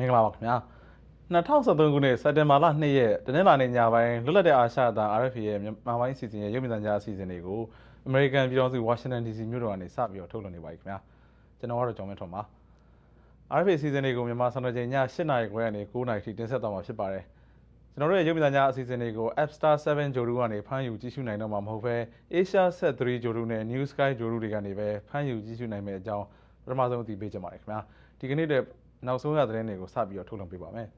မင်္ဂလာပါခင်ဗျာ2023ခုနှစ်စက်တင်ဘာလ2ရက်တနင်္လာနေ့ညပိုင်းလွတ်လပ်တဲ့အာရှအသံ RFA ရဲ့မြန်မာပိုင်းအစီအစဉ်ရဲ့ရုပ်မြင်သံကြားအစီအစဉ်တွေကို American ပြည်တော်စု Washington DC မြို့တော်ကနေစပြီးတော့ထုတ်လွှင့်နေပါပြီခင်ဗျာကျွန်တော်ကတော့ကျော်မင်းထွန်းပါ RFA အစီအစဉ်တွေကိုမြန်မာစံတော်ချိန်ည8:00နာရီခွဲကနေ9:00နာရီထိတင်ဆက်သွားမှာဖြစ်ပါတယ်ကျွန်တော်တို့ရဲ့ရုပ်မြင်သံကြားအစီအစဉ်တွေကို App Star 7ဂျိုရူကနေဖမ်းယူကြည့်ရှုနိုင်တော့မှာမဟုတ်ဘဲ Asia Set 3ဂျိုရူနဲ့ New Sky ဂျိုရူတွေကနေပဲဖမ်းယူကြည့်ရှုနိုင်မယ့်အကြောင်းပထမဆုံးအသိပေးချင်ပါတယ်ခင်ဗျာဒီကနေ့တဲ့ နောက်ဆုံးရသတင်းတွေကိုစပြီးတော့ထုတ်လွှင့်ပေးပါမယ်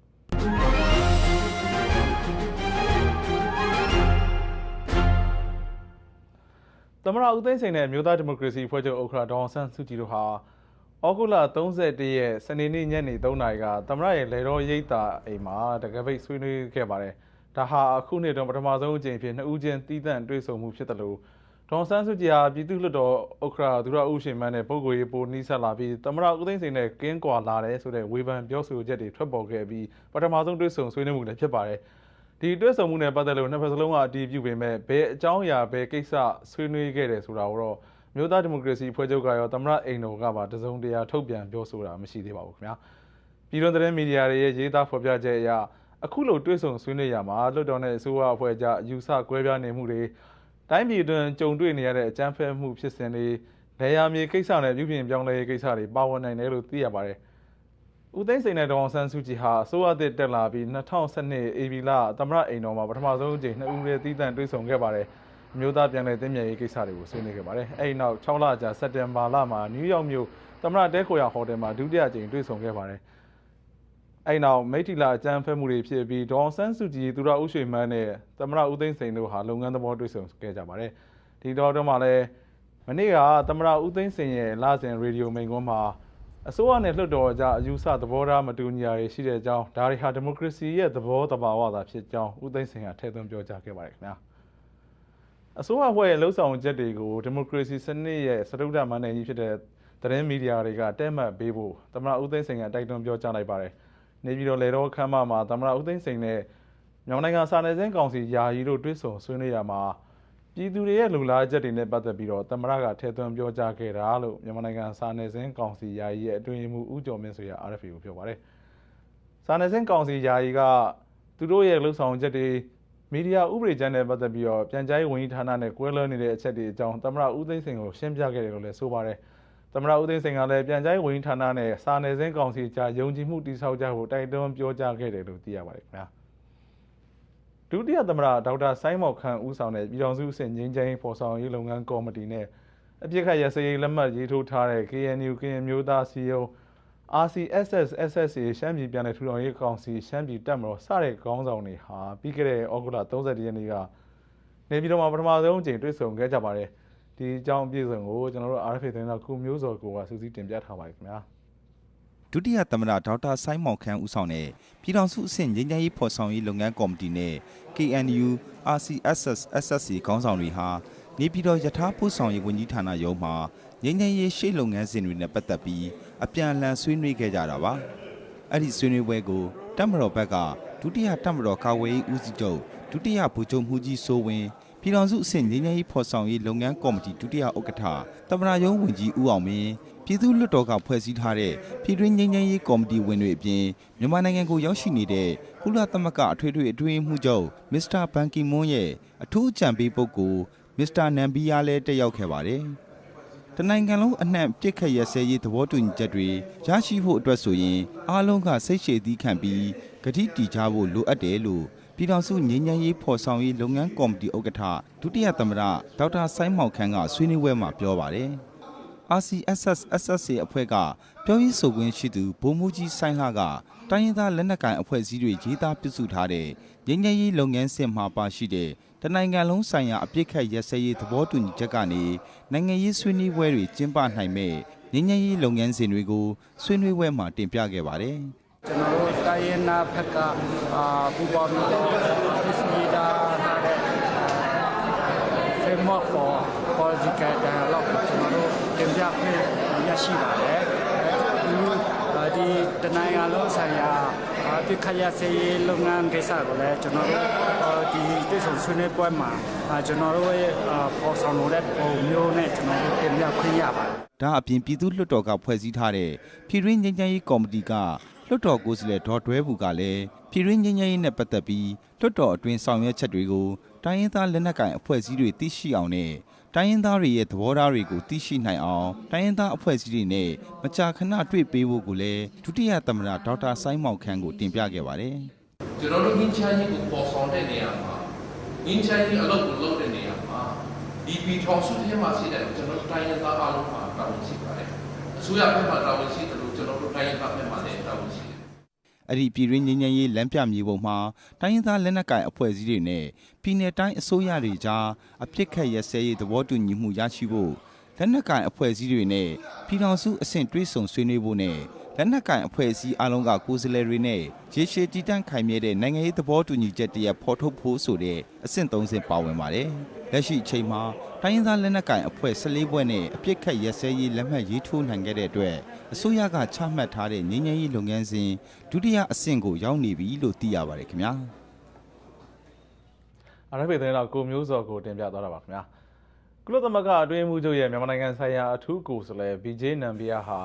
သမရဦးသိန်းစိန်နဲ့မြို့သားဒီမိုကရေစီဖွဲ့ချုပ်ဥက္ကဋ္ဌဒေါအောင်ဆန်းစုကြည်တို့ဟာဩဂုတ်လ31ရက်စနေနေ့ညနေ3နာရီကသမရရဲ့လေတော်ရိပ်သာအိမ်မှာတကပိတ်ဆွေးနွေးခဲ့ပါတယ်။ဒါဟာအခုနှစ်တုန်းပထမဆုံးအကြိမ်ဖြစ်နှစ်ဦးချင်းတီးသန့်တွေ့ဆုံမှုဖြစ်တယ်လို့ ဒေါန်ဆန်းစုကြည်ဟာပြည်သူ့လွှတ်တော်ဥက္ကဋ္ဌသူရဦးရှင်မန်းနဲ့ပုဂ္ဂိုလ်ရေးပိုနှီးဆက်လာပြီးသမရဦးသိန်းစိန်နဲ့ကင်းကွာလာတယ်ဆိုတဲ့ဝေဖန်ပြောဆိုချက်တွေထွက်ပေါ်ခဲ့ပြီးပထမဆုံးတွေ့ဆုံဆွေးနွေးမှုလည်းဖြစ်ပါတယ်။ဒီတွေ့ဆုံမှုနဲ့ပတ်သက်လို့နှစ်ဖက်စလုံးကအတည်ပြုပေမဲ့ဘယ်အကြောင်းအရာဘယ်ကိစ္စဆွေးနွေးခဲ့တယ်ဆိုတာကိုတော့မြို့သားဒီမိုကရေစီဖွဲ့ချုပ်ကရောသမရအိမ်တော်ကပါတစုံတရာထုတ်ပြန်ပြောဆိုတာမရှိသေးပါဘူးခင်ဗျာ။ပြည်တွင်းသတင်းမီဒီယာတွေရဲ့ရေးသားဖော်ပြချက်အရအခုလိုတွေ့ဆုံဆွေးနွေးရမှာလွှတ်တော်နဲ့အစိုးရအဖွဲ့ကြားယူဆကွဲပြားနေမှုတွေ တိုင်းပြည်တွင်ကြုံတွေ့နေရတဲ့အကြမ်းဖက်မှုဖြစ်စဉ်တွေနေရာမြေကိစ္စနဲ့ပြုပြင်ပြောင်းလဲရေးကိစ္စတွေပါဝင်နိုင်တယ်လို့သိရပါတယ်။ဦးသိန်းစိန်နဲ့ဒေါအောင်ဆန်းစုကြည်ဟာအစိုးရသစ်တက်လာပြီး2012အေဗီလာသမရအိမ်တော်မှာပထမဆုံးအကြိမ်နှစ်ဦးရဲ့တည်တံ့တွေ့ဆုံခဲ့ပါတယ်။မျိုးသားပြန်လည်သိမ်းမြဲရေးကိစ္စတွေကိုဆွေးနွေးခဲ့ပါတယ်။အဲဒီနောက်6လကြာစက်တင်ဘာလမှာနယူးယောက်မြို့သမရတဲခိုယာဟိုတယ်မှာဒုတိယအကြိမ်တွေ့ဆုံခဲ့ပါတယ်။ အဲ့နောက်မိထီလာအကြမ်းဖက်မှုတွေဖြစ်ပြီးဒေါအောင်ဆန်းစုကြည်သူရဦးရွှေမန်းနဲ့သမရဦးသိန်းစိန်တို့ဟာလုပ်ငန်းသဘောတွေ့ဆုံခဲ့ကြပါတယ်ဒီတော့တော့မှလည်းမနေ့ကသမရဦးသိန်းစိန်ရဲ့လာစဉ်ရေဒီယိုမိန့်ခွန်းမှာအစိုးရနဲ့လွှတ်တော်ကြားအယူဆသဘောထားမတူညီတာတွေရှိတဲ့အကြောင်းဒါတွေဟာဒီမိုကရေစီရဲ့သဘောတဘာဝသာဖြစ်ကြောင်းဦးသိန်းစိန်ကထည့်သွင်းပြောကြားခဲ့ပါတယ်ခင်ဗျာအစိုးရအဖွဲ့ရဲ့လှုပ်ဆောင်ချက်တွေကိုဒီမိုကရေစီစနစ်ရဲ့စတုဒ္ဓမန်နယ်ကြီးဖြစ်တဲ့သတင်းမီဒီယာတွေကတဲမှတ်ပေးဖို့သမရဦးသိန်းစိန်ကတိုက်တွန်းပြောကြားလိုက်ပါတယ်။ နေပြည်တော်လေတော်ခမ်းမမှာသမ္မတဦးသိန်းစိန်နဲ့မြန်မာနိုင်ငံစာနယ်ဇင်းကောင်စီယာယီတို့တွေ့ဆုံဆွေးနွေးရမှာပြည်သူတွေရဲ့လူလားချက်တွေနဲ့ပတ်သက်ပြီးတော့သမ္မတကထည့်သွင်းပြောကြားခဲ့တာလို့မြန်မာနိုင်ငံစာနယ်ဇင်းကောင်စီယာယီရဲ့အတွင်းမှုဦးကျော်မင်းဆိုရ RFA ကိုပြောပါတယ်။စာနယ်ဇင်းကောင်စီယာယီကသူတို့ရဲ့လှုပ်ဆောင်ချက်တွေမီဒီယာဥပဒေကျမ်းနဲ့ပတ်သက်ပြီးတော့ပြန်ကြားရေးဝန်ကြီးဌာနနဲ့ကွဲလွဲနေတဲ့အချက်တွေအကြောင်းသမ္မတဦးသိန်းစိန်ကိုရှင်းပြခဲ့တယ်လို့လည်းဆိုပါတယ်။ သမရဦးသိန်းစိန်ကလည်းပြန်ကြားရေးဝန်ကြီးဌာနနဲ့စာနယ်ဇင်းကောင်စီကြားယုံကြည်မှုတည်ဆောက်ကြဖို့တိုက်တွန်းပြောကြားခဲ့တယ်လို့သိရပါတယ်ခင်ဗျာဒုတိယသမရဒေါက်တာဆိုင်းမော်ခန့်ဦးဆောင်တဲ့ပြည်တော်စုအဆင့်ငင်းချင်းဖော်ဆောင်ရေးလုပ်ငန်းကော်မတီနဲ့အပြစ်ခတ်ရစရေးလက်မှတ်ရေးထိုးထားတဲ့ KNU ကရင်မျိုးသားစီယုံ RCSS SSA ရှမ်းပြည်ပြည်နယ်ထူထောင်ရေးကောင်စီရှမ်းပြည်တပ်မတော်စတဲ့ခေါင်းဆောင်တွေဟာပြီးခဲ့တဲ့ဩဂုတ်လ30ရက်နေ့ကနေပြည်တော်မှာပထမဆုံးအကြိမ်တွေ့ဆုံခဲ့ကြပါတယ်။ ဒီအကြောင်းအပြည့်စုံကိုကျွန်တော်တို့ RFA သတင်းတော်ကုမျိုးစောကိုကစူးစီးတင်ပြထားပါတယ်ခင်ဗျာဒုတိယသမ္မတဒေါက်တာဆိုင်းမောင်ခန်းဦးဆောင်တဲ့ပြည်ထောင်စုအဆင့်ငြိမ်းချမ်းရေးဖော်ဆောင်ရေးလုပ်ငန်းကော်မတီနဲ့ KNU RCSS SSC ခေါင်းဆောင်တွေဟာနေပြည်တော်ယထာပို့ဆောင်ရေးဝန်ကြီးဌာနရုံးမှာငြိမ်းချမ်းရေးရှေ့လုပ်ငန်းစဉ်တွေနဲ့ပတ်သက်ပြီးအပြန်အလှန်ဆွေးနွေးခဲ့ကြတာပါအဲ့ဒီဆွေးနွေးပွဲကိုတပ်မတော်ဘက်ကဒုတိယတပ်မတော်ကာဝေးဦးစီးချုပ်ဒုတိယဗိုလ်ချုပ်မှုကြီးစိုးဝင်း ပြည်ထောင်စုအဆင့်ငြိမ်းချမ်းရေးဖော်ဆောင်ရေးလုပ်ငန်းကော်မတီဒုတိယဥက္ကဋ္ဌတမနာယုံဝန်ကြီးဦးအောင်မင်းပြည်သူ့လွှတ်တော်ကဖွဲ့စည်းထားတဲ့ပြည်တွင်းငြိမ်းချမ်းရေးကော်မတီဝင်တွေအပြင်မြန်မာနိုင်ငံကိုရောက်ရှိနေတဲ့ကုလသမဂ္ဂအထွေထွေအတွင်းမှုချုပ်မစ္စတာဘန်ကီမွန်းရဲ့အထူးအကြံပေးပုဂ္ဂိုလ်မစ္စတာနမ်ဘီယာလည်းတက်ရောက်ခဲ့ပါတယ်။တနိုင်ငံလုံးအနှံ့ပြစ်ခတ်ရစဲရေးသဘောတူညီချက်တွေရရှိဖို့အတွက်ဆိုရင်အားလုံးကစိတ်ရှည်သီးခံပြီးဂတိတည်ကြဖို့လိုအပ်တယ်လို့ ပြည်ထောင်စုငြိမ်းချမ်းရေးဖော်ဆောင်ရေးလုပ်ငန်းကော်မတီဥက္ကဋ္ဌဒုတိယသမ္မတဒေါက်တာဆိုင်းမောင်ခန်းကဆွေးနွေးပွဲမှာပြောပါတယ်။ RCSS SSA အဖွဲ့ကပြောရေးဆိုခွင့်ရှိသူဗိုလ်မှူးကြီးဆိုင်းလှကတိုင်းရင်းသားလက်နက်ကိုင်အဖွဲ့အစည်းတွေရေးသားပြုစုထားတဲ့ငြိမ်းချမ်းရေးလုပ်ငန်းစဉ်မှာပါရှိတဲ့တနိုင်ငံလုံးဆိုင်ရာအပြစ်ခတ်ရစဲရေးသဘောတူညီချက်ကနေနိုင်ငံရေးဆွေးနွေးပွဲတွေကျင်းပနိုင်မဲ့ငြိမ်းချမ်းရေးလုပ်ငန်းစဉ်တွေကိုဆွေးနွေးပွဲမှာတင်ပြခဲ့ပါတယ်။ ကျွန်တော်တို့တိုင်းရင်းသားဘက်ကအာပူပေါင်းပြီးတော့ပြည်စည်းတာထားတဲ့ framework for political dialogue ကိုကျွန်တော်တို့တင်ပြခွင့်ရရှိပါတယ်ဒီတနိုင်ငံလုံးဆိုင်ရာပြခရစေးလုပ်ငန်းကိစ္စကိုလည်းကျွန်တော်တို့ဒီတိစုံဆွေးနွေးပွဲမှာကျွန်တော်တို့ရဲ့ပေါ်ဆောင်လို့တဲ့ပုံမျိုးနဲ့ကျွန်တော်တို့တင်ပြခွင့်ရပါတယ်ဒါအပြင်ပြည်သူ့လွှတ်တော်ကဖွဲ့စည်းထားတဲ့ပြည်တွင်းငြိမ်းချမ်းရေးကော်မတီက လွှတ်တော်ကိုယ်စားလှယ်ဒေါ်တွဲဘူးကလည်းပြည်ရင်းငင်းငယ်ရေးနဲ့ပတ်သက်ပြီးလွှတ်တော်အတွင်းဆောင်ရွက်ချက်တွေကိုတိုင်းရင်းသားလက်နက်ကိုင်အဖွဲ့အစည်းတွေသိရှိအောင်နဲ့တိုင်းရင်းသားတွေရဲ့သဘောထားတွေကိုသိရှိနိုင်အောင်တိုင်းရင်းသားအဖွဲ့အစည်းတွေနဲ့မကြာခဏတွေ့ပေးဖို့ကိုလည်းဒုတိယသမ္မတဒေါက်တာဆိုင်းမောင်ခန်းကိုတင်ပြခဲ့ပါတယ်ကျွန်တော်တို့ငင်းချမ်းကြီးကိုပေါ်ဆောင်တဲ့နေရာမှာငင်းချမ်းကြီးအလုပ်ကိုလုပ်တဲ့နေရာမှာဒီပီထောင်စုထဲမှာရှိတဲ့ကျွန်တော်တို့တိုင်းရင်းသားအားလုံးမှာတာဝန်ရှိပါတယ် အစိုးရဘက်မှာတာဝန်ရှိတယ်လို့ကျွန်တော်တို့တိုင်းရင်းသားဘက်မှာလည်းတာဝန်ရှိတယ်အဲ့ဒီပြည်ရင်းငင်းငယ်ရေးလမ်းပြမြေပုံမှာတိုင်းရင်းသားလက်နက်ကိုင်အဖွဲ့အစည်းတွေနဲ့ပြည်내တိုင်းအစိုးရတွေကြားအပြစ်ခတ်ရစဲရေးသဘောတူညီမှုရရှိဖို့ လက်နက်ကိုင်အဖွဲ့အစည်းတွေနဲ့ပြည်ထောင်စုအဆင့်တွဲဆုံဆွေးနွေးဖို့နဲ့လက်နက်ကိုင်အဖွဲ့အစည်းအလုံးကကိုယ်စားလှယ်တွေနဲ့ရေရှည်တည်တံ့ခိုင်မြဲတဲ့နိုင်ငံရေးသဘောတူညီချက်တရက်ဖော်ထုတ်ဖို့ဆိုတဲ့အဆင့်၃ဆင့်ပါဝင်ပါတယ်။လက်ရှိအချိန်မှာတိုင်းရင်းသားလက်နက်ကိုင်အဖွဲ့14ဘွဲ့နဲ့အပြစ်ခတ်ရစဲရေးလက်မှတ်ရေးထိုးနိုင်ခဲ့တဲ့အတွက်အစိုးရကချမှတ်ထားတဲ့ငြိမ်းချမ်းရေးလုပ်ငန်းစဉ်ဒုတိယအဆင့်ကိုရောက်နေပြီလို့သိရပါတယ်ခင်ဗျာ။အားရပေတဲ့တော့ကိုမျိုးစောကိုတင်ပြသွားတာပါခင်ဗျာ ကုလသမဂ္ဂအတွင်းမှုချုပ်ရဲ့မြန်မာနိုင်ငံဆိုင်ရာအထူးကိုယ်စားလှယ် BJ နမ်ဘီယာဟာ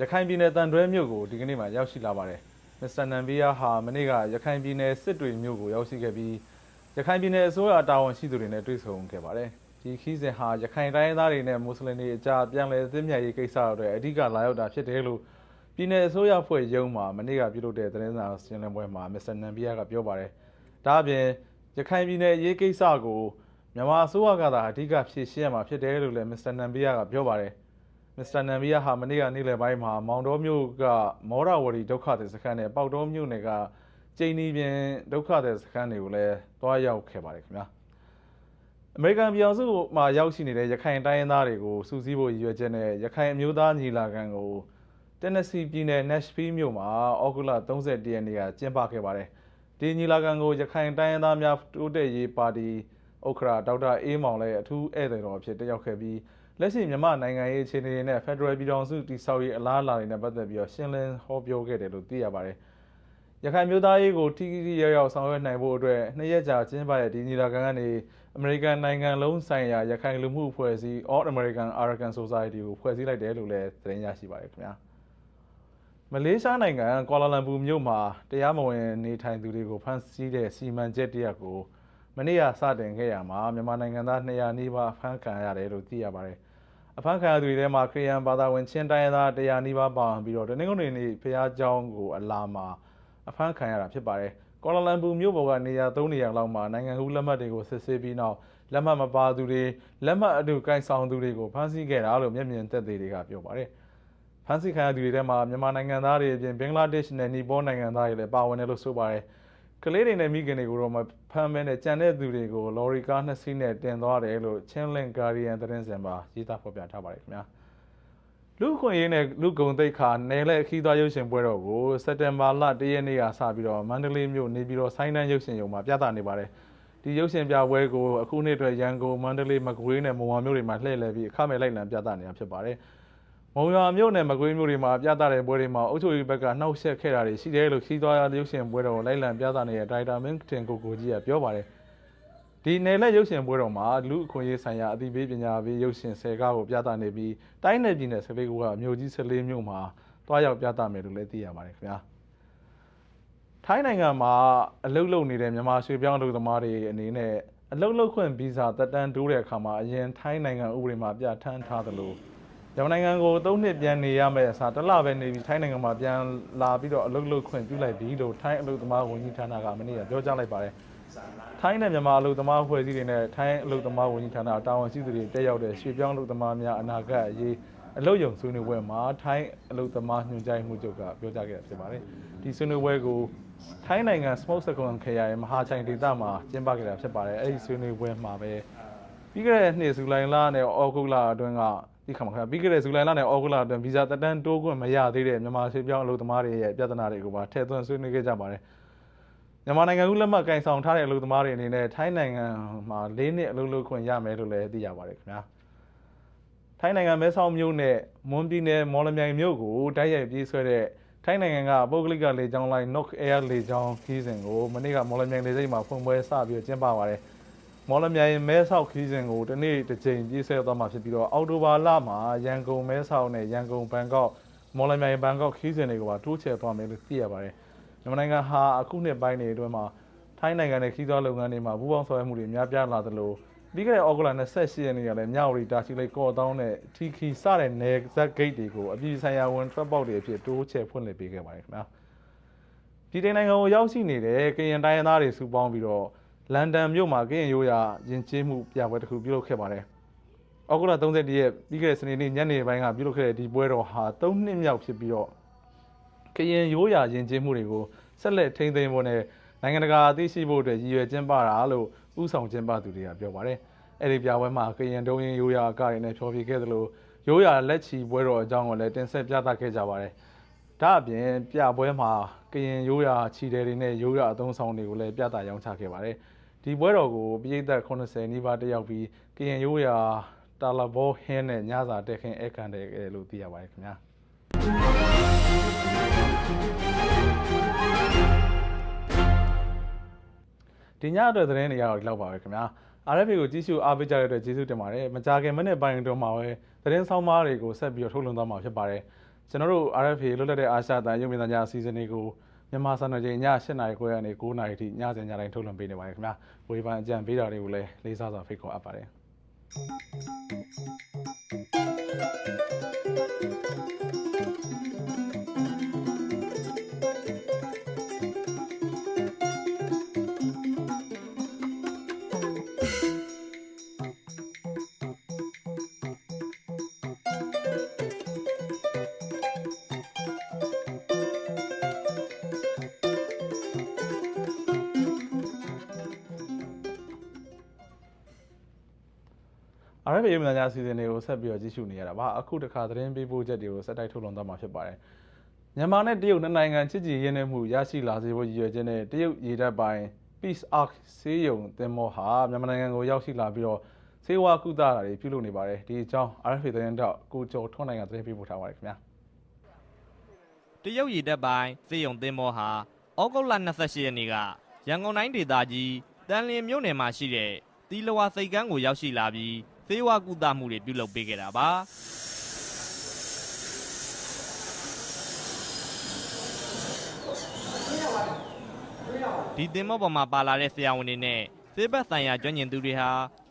ရခိုင်ပြည်နယ်တန်တွဲမြို့ကိုဒီကနေ့မှရောက်ရှိလာပါတယ်မစ္စတာနမ်ဘီယာဟာမနေ့ကရခိုင်ပြည်နယ်စစ်တွေမြို့ကိုရောက်ရှိခဲ့ပြီးရခိုင်ပြည်နယ်အစိုးရတာဝန်ရှိသူတွေနဲ့တွေ့ဆုံခဲ့ပါတယ်ဒီခီးစဉ်ဟာရခိုင်တိုင်းသားတွေနဲ့မွတ်စလင်တွေအကြားပြန်လည်သင့်မြတ်ရေးကိစ္စတွေအဓိကလာရောက်တာဖြစ်တယ်လို့ပြည်내အစိုးရဖွဲ့ရုံးမှာမနေ့ကပြုလုပ်တဲ့သတင်းစာရှင်းလင်းပွဲမှာမစ္စတာနမ်ဘီယာကပြောပါတယ်ဒါအပြင်ရခိုင်ပြည်နယ်အရေးကိစ္စကို မြန်မာအစိုးရကသာအဓိကဖြေရှင်းရမှာဖြစ်တယ်လို့လည်းမစ္စတာနမ်ဘီယာကပြောပါတယ်။မစ္စတာနမ်ဘီယာဟာမနေ့ကနေ့လယ်ပိုင်းမှာမောင်တော်မြို့ကမောရဝတီဒုက္ခသည်စခန်းနဲ့ပေါက်တော်မြို့နယ်ကကျိန်နီပြင်ဒုက္ခသည်စခန်းတွေကိုလည်းတွားရောက်ခဲ့ပါတယ်ခင်ဗျာ။အမေရိကန်ပြည်အောင်စုမှာရောက်ရှိနေတဲ့ရခိုင်တိုင်းရင်းသားတွေကိုစူးစီးဖို့ရည်ရွယ်ချက်နဲ့ရခိုင်အမျိုးသားညီလာခံကိုတန်နစီပြည်နယ် Nashville မြို့မှာအောက်တိုဘာ31ရက်နေ့ကကျင်းပခဲ့ပါတယ်။ဒီညီလာခံကိုရခိုင်တိုင်းရင်းသားများတိုးတက်ရေးပါတီ ဥက္ကဋ္ဌဒေါက်တာအေးမောင်လည်းအထူးဧည့်သည်တော်အဖြစ်တက်ရောက်ခဲ့ပြီးလက်ရှိမြန်မာနိုင်ငံရေးအခြေအနေတွေနဲ့ဖက်ဒရယ်ပြည်ထောင်စုတည်ဆောက်ရေးအလားအလာတွေနဲ့ပတ်သက်ပြီးတော့ရှင်းလင်းဟောပြောခဲ့တယ်လို့သိရပါတယ်။ရခိုင်မျိုးသားရေးကိုထိထိရောက်ရောက်ဆောင်ရွက်နိုင်ဖို့အတွက်နှစ်ရက်ကြာကျင်းပတဲ့ဒီညီလာခံကနေအမေရိကန်နိုင်ငံလုံးဆိုင်ရာရခိုင်လူမှုအဖွဲ့အစည်း All American Arakan Society ကိုဖွဲ့စည်းလိုက်တယ်လို့လည်းသတင်းရရှိပါတယ်ခင်ဗျာ။မလေးရှားနိုင်ငံကွာလာလမ်ပူမြို့မှာတရားမဝင်နေထိုင်သူတွေကိုဖမ်းဆီးတဲ့စီမံချက်တရက်ကို မနေ့ကစတင်ခဲ့ရမှာမြန်မာနိုင်ငံသား200နီးပါးဖမ်းခံရတယ်လို့သိရပါတယ်။အဖမ်းခံရသူတွေထဲမှာခရီးယန်ဘာသာဝင်ချင်းတိုင်းရင်းသား100နီးပါးပါဝင်ပြီးတော့တနင်္ဂနွေနေ့ဖျားเจ้าကိုအလာမှာအဖမ်းခံရတာဖြစ်ပါတယ်။ကွာလာလမ်ပူမြို့ပေါ်ကနေရာ3နေရာလောက်မှာနိုင်ငံကူးလက်မှတ်တွေကိုစစ်ဆေးပြီးနောက်လက်မှတ်မပါသူတွေလက်မှတ်အတူကင်ဆောင်သူတွေကိုဖမ်းဆီးခဲ့တာလို့မျက်မြင်သက်သေတွေကပြောပါတယ်။ဖမ်းဆီးခံရသူတွေထဲမှာမြန်မာနိုင်ငံသားတွေအပြင်ဘင်္ဂလားဒေ့ရှ်နဲ့နီပေါနိုင်ငံသားတွေလည်းပါဝင်တယ်လို့ဆိုပါတယ်။ ကလေးတွေနဲ့မိခင်တွေကိုတော့မဖမ်းမဲနဲ့ကြံတဲ့သူတွေကိုလော်ရီကားနှစ်စီးနဲ့တင်သွားတယ်လို့ချင်းလင်ဂါရီယန်သတင်းစင်မှာရေးသားဖော်ပြထားပါတယ်ခင်ဗျာ။လူခွင့်ရေးနဲ့လူကုံသိက္ခာနယ်လက်အခီးသွားရုပ်ရှင်ပွဲတော်ကိုစက်တင်ဘာလ၁ရက်နေ့ကစပြီးတော့မန္တလေးမြို့နေပြည်တော်ဆိုင်းတန်းရုပ်ရှင်ရုံမှာပြသနေပါတယ်။ဒီရုပ်ရှင်ပြပွဲကိုအခုနှစ်အတွက်ရန်ကုန်မန္တလေးမကွေးနဲ့မုံဝါမြို့တွေမှာလှည့်လည်ပြီးအခမဲ့လိုက်လံပြသနေတာဖြစ်ပါတယ်။ မုံရွာမြို့နယ်မကွေးမြို့တွေမှာပြသတဲ့ပွဲတွေမှာအုပ်ချုပ်ရေးဘက်ကနှောက်ယှက်ခဲ့တာတွေရှိတယ်လို့ခီးသွားရုပ်ရှင်ပွဲတော်ကိုလိုက်လံပြသနေတဲ့ဒါရိုက်တာမင်းတင်ကိုကိုကြီးကပြောပါတယ်။ဒီနယ်လက်ရုပ်ရှင်ပွဲတော်မှာလူအခွင့်အရေးဆိုင်ရာအသိပေးပညာပေးရုပ်ရှင်၁၀ကားကိုပြသနေပြီးတိုင်းနယ်ပြည်နယ်၁၄ခုကမြို့ကြီး၁၄မြို့မှာတွားရောက်ပြသမယ်လို့လည်းသိရပါတယ်ခင်ဗျာ။ထိုင်းနိုင်ငံမှာအလုတ်လုံနေတဲ့မြန်မာရွှေပြောင်းလူသမားတွေအနေနဲ့အလုတ်လုတ်ခွင့်ဗီဇာတက်တန်းတိုးတဲ့အခါမှာအရင်ထိုင်းနိုင်ငံဥပဒေမှာပြဋ္ဌာန်းထားသလို မြန်မာနိုင်ငံကို၃နှစ်ပြန်နေရမယ့်အစားတစ်လပဲနေပြီးထိုင်းနိုင်ငံမှာပြန်လာပြီးတော့အလုတ်လုတ်ခွင့်ပြုလိုက်ပြီလို့ထိုင်းအလုတ်သမားဝန်ကြီးဌာနကမနေ့ကပြောကြားလိုက်ပါတယ်။ထိုင်းနဲ့မြန်မာအလုတ်သမားအဖွဲ့အစည်းတွေနဲ့ထိုင်းအလုတ်သမားဝန်ကြီးဌာနတာဝန်ရှိသူတွေတက်ရောက်တဲ့ရွှေပြောင်းအလုတ်သမားများအနာဂတ်အရေးအလုတ်ယုံဆွေးနွေးပွဲမှာထိုင်းအလုတ်သမားညွှန်ကြားမှုချုပ်ကပြောကြားခဲ့တာဖြစ်ပါတယ်။ဒီဆွေးနွေးပွဲကိုထိုင်းနိုင်ငံစမုတ်စကွန်ခရိုင်မဟာချိုင်ဒေသမှာကျင်းပခဲ့တာဖြစ်ပါတယ်။အဲဒီဆွေးနွေးပွဲမှာပဲပြီးခဲ့တဲ့နှစ်ဇူလိုင်လနဲ့ဩဂုတ်လအတွင်းက ဒီခါမှာခင်ဗျာပြီးခဲ့တဲ့ဇူလိုင်လနဲ့ဩဂုတ်လအတွင်းဗီဇာတက်တန်းတိုးခွင့်မရသေးတဲ့မြန်မာရွှေပြောင်းအလုပ်သမားတွေရဲ့ပြဿနာတွေကိုပါထည့်သွင်းဆွေးနွေးခဲ့ကြပါတယ်မြန်မာနိုင်ငံဦးလက်မှတ်ကင်ဆောင်ထားတဲ့အလုပ်သမားတွေအနေနဲ့ထိုင်းနိုင်ငံမှာ၄နှစ်အလုပ်လုပ်ခွင့်ရမယ်လို့လည်းသိရပါတယ်ခင်ဗျာထိုင်းနိုင်ငံမဲဆောက်မြို့နဲ့မွန်ပြည်နယ်မော်လမြိုင်မြို့ကိုတိုက်ရိုက်ပြေးဆွဲတဲ့ထိုင်းနိုင်ငံကပုဂ္ဂလိကလေကြောင်းလိုင်း Nok Air လေကြောင်းခီးစဉ်ကိုမနေ့ကမော်လမြိုင်လေဆိပ်မှာဖွင့်ပွဲစပြီးကျင်းပပါတယ်။ မော်လမြိုင်မဲဆောက်ခီးစဉ်ကိုဒီနေ့တစ်ကြိမ်ပြည့်ဆွဲသွားမှာဖြစ်ပြီးတော့အောက်တိုဘာလမှာရန်ကုန်မဲဆောက်နဲ့ရန်ကုန်ဘန်ကောက်မော်လမြိုင်ဘန်ကောက်ခီးစဉ်တွေကိုပါတိုးချဲ့သွားမယ်လို့သိရပါတယ်မြန်မာနိုင်ငံဟာအခုနှစ်ပိုင်းတွေအတွင်းမှာထိုင်းနိုင်ငံနဲ့ခီးသွွားလုပ်ငန်းတွေမှာပူးပေါင်းဆောင်ရွက်မှုတွေများပြားလာသလိုပြီးခဲ့တဲ့ဩဂုတ်လ28ရက်နေ့ကလည်းမြဝတီတာချီလိတ်ကော့တောင်းနဲ့ထီခီစတဲ့နယ်ဇက်ဂိတ်တွေကိုအပြည်ပြည်ဆိုင်ရာဝန်ထွက်ပေါက်တွေအဖြစ်တိုးချဲ့ဖွင့်လှစ်ပေးခဲ့ပါတယ်ခင်ဗျာပြည်ထိုင်နိုင်ငံကိုရောက်ရှိနေတဲ့ကရင်တိုင်းရင်းသားတွေစုပေါင်းပြီးတော့ လန်ဒန်မြို့မှာကရင်ရိုးရာယဉ်ကျေးမှုပြပွဲတစ်ခုပြုလုပ်ခဲ့ပါတယ်။ဩဂုတ်လ31ရက်ပြီးခဲ့တဲ့စနေနေ့ညနေပိုင်းကပြုလုပ်ခဲ့တဲ့ဒီပွဲတော်ဟာ3နှစ်မြောက်ဖြစ်ပြီးတော့ကရင်ရိုးရာယဉ်ကျေးမှုတွေကိုဆက်လက်ထိန်းသိမ်းဖို့နဲ့နိုင်ငံတကာအသိရှိဖို့အတွက်ရည်ရွယ်ကျင်းပတာလို့ဥဆောင်ကျင်းပသူတွေကပြောပါတယ်။အဲ့ဒီပြပွဲမှာကရင်ဒုံရင်ရိုးရာအကတွေနဲ့ဖျော်ဖြေခဲ့သလိုရိုးရာလက်ချီပွဲတော်အကြောင်းကိုလည်းတင်ဆက်ပြသခဲ့ကြပါတယ်။ဒါအပြင်ပြပွဲမှာကရင်ရိုးရာခြီတယ်တွေနဲ့ရိုးရာအသုံးဆောင်တွေကိုလည်းပြသရောင်းချခဲ့ပါတယ်။ ဒီပွဲတော်ကိုပြည်သက်80နီးပါးတက်ရောက်ပြီးကရင်ရိုးရာတာလဘောဟင်းနဲ့ညစာတက်ခင်းအခမ်းတယ်လို့သိရပါတယ်ခင်ဗျာ။ဒီညအတွက်သတင်းတွေကတော့ဒီလောက်ပါပဲခင်ဗျာ။ RFA ကိုကြည့်ရှုအားပေးကြတဲ့အတွက်ကျေးဇူးတင်ပါတယ်။မကြခင်မိနစ်ပိုင်းအတွင်းမှာပဲသတင်းဆောင်မတွေကိုဆက်ပြီးတော့ထုတ်လွှင့်သွားမှာဖြစ်ပါတယ်။ကျွန်တော်တို့ RFA လွတ်လပ်တဲ့အာရှတန်ရုပ်မြင်သံကြားအစီအစဉ်တွေကို မြန်မာစံတော်ချိန်ည8:00နာရီခွဲကနေ9:00နာရီထိညစဉ်ညတိုင်းထုတ်လွှင့်ပေးနေပါတယ်ခင်ဗျာ။ဝေဖန်အကြံပေးတာတွေကိုလည်းလေးစားစွာဖိတ်ခေါ်အပ်ပါတယ်။ RFA ရုပ်မြင်သံကြားအစီအစဉ်တွေကိုဆက်ပြီးတော့ကြည့်ရှုနေရတာပါအခုတခါသတင်းပေးပို့ချက်တွေကိုစက်တိုက်ထုတ်လွှင့်သွားမှာဖြစ်ပါတယ်မြန်မာနဲ့တရုတ်နှစ်နိုင်ငံချစ်ကြည်ရင်းနှီးမှုရရှိလာစေဖို့ရည်ရွယ်ချက်နဲ့တရုတ်ရေတပ်ပိုင်း Peace Ark ဆေးရုံသင်္ဘောဟာမြန်မာနိုင်ငံကိုရောက်ရှိလာပြီးတော့ဆေးဝါးကုသတာတွေပြုလုပ်နေပါတယ်ဒီအကြောင်း RFA သတင်းတောက်ကိုကျော်ထွန်းနိုင်ကသတင်းပေးပို့ထားပါတယ်ခင်ဗျာတရုတ်ရည်တပ်ပိုင်းစေယုံသင်းမောဟာဩဂုတ်လ28ရက်နေ့ကရန်ကုန်တိုင်းဒေသကြီးတန်လင်းမြို့နယ်မှာရှိတဲ့တီလဝါစိတ်ကမ်းကိုရောက်ရှိလာပြီး သေဝကုသမှုတွေပြုလုပ်ပေးခဲ့တာပါဒီသင်းမောပေါ်မှာပါလာတဲ့ဆရာဝန်တွေနဲ့သေဘက်ဆိုင်ရာကျွမ်းကျင်သူတွေဟာ